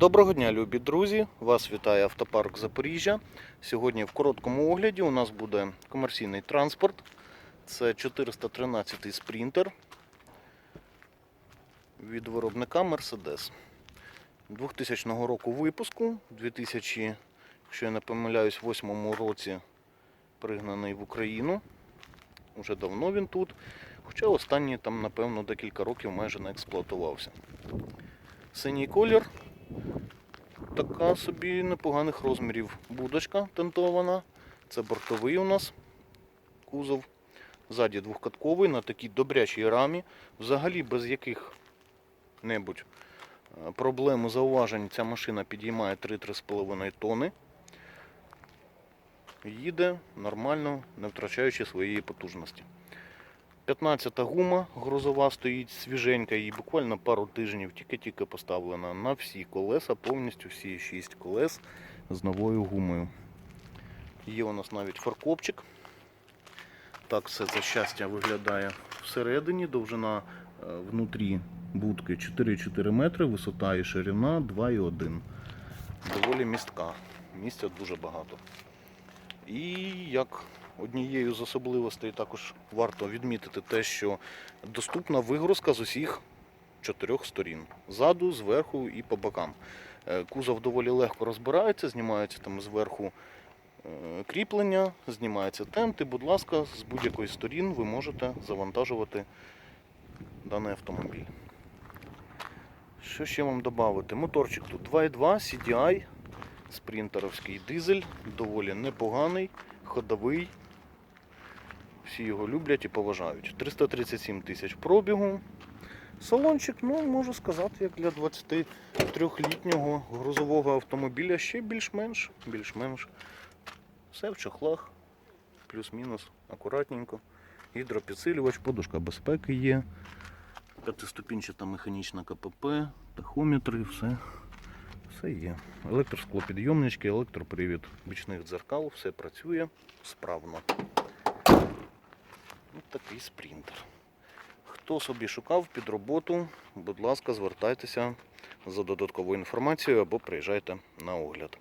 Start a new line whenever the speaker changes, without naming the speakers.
Доброго дня, любі друзі! Вас вітає автопарк Запоріжжя. Сьогодні в короткому огляді у нас буде комерційний транспорт. Це 413 спринтер від виробника Mercedes. 2000 року випуску, 2000, якщо я не помиляюсь, 8 році пригнаний в Україну. Уже давно він тут. Хоча останні там, напевно, декілька років майже не експлуатувався. Синій колір, така собі непоганих розмірів будочка тентована. Це бортовий у нас кузов. Ззаді двохкатковий на такій добрячій рамі. Взагалі без яких-небудь е, проблем зауважень ця машина підіймає 3-3,5 тони. Їде нормально, не втрачаючи своєї потужності. 15-та гума грузова стоїть свіженька, їй буквально пару тижнів тільки-тільки поставлена на всі колеса, повністю всі 6 колес з новою гумою. Є у нас навіть фаркопчик. Так все це щастя виглядає всередині. Довжина е, внутрі будки 4,4 метри, висота і ширина 2,1. Доволі містка. Місця дуже багато. І як однією з особливостей також варто відмітити те, що доступна вигрузка з усіх чотирьох сторін: ззаду, зверху і по бокам. Е, Кузов доволі легко розбирається, знімаються там зверху е, кріплення, знімається тент, і, будь ласка, з будь-якої сторін ви можете завантажувати даний автомобіль. Що ще вам додати? Моторчик тут 2.2 CDI, спринтеровський дизель, доволі непоганий, ходовий. Всі його люблять і поважають. 337 тисяч пробігу. Салончик, ну, можу сказати, як для 23-літнього грузового автомобіля ще більш-менш, більш-менш. Все в чохлах, плюс-мінус, акуратненько. Гідропідсилювач, подушка безпеки є. П'ятиступінчата механічна КПП, тахометри, все, все є. Електросклопідйомнички, електропривід бічних дзеркал, все працює справно. Такий спринтер. Хто собі шукав під роботу, будь ласка, звертайтеся за додатковою інформацією або приїжджайте на огляд.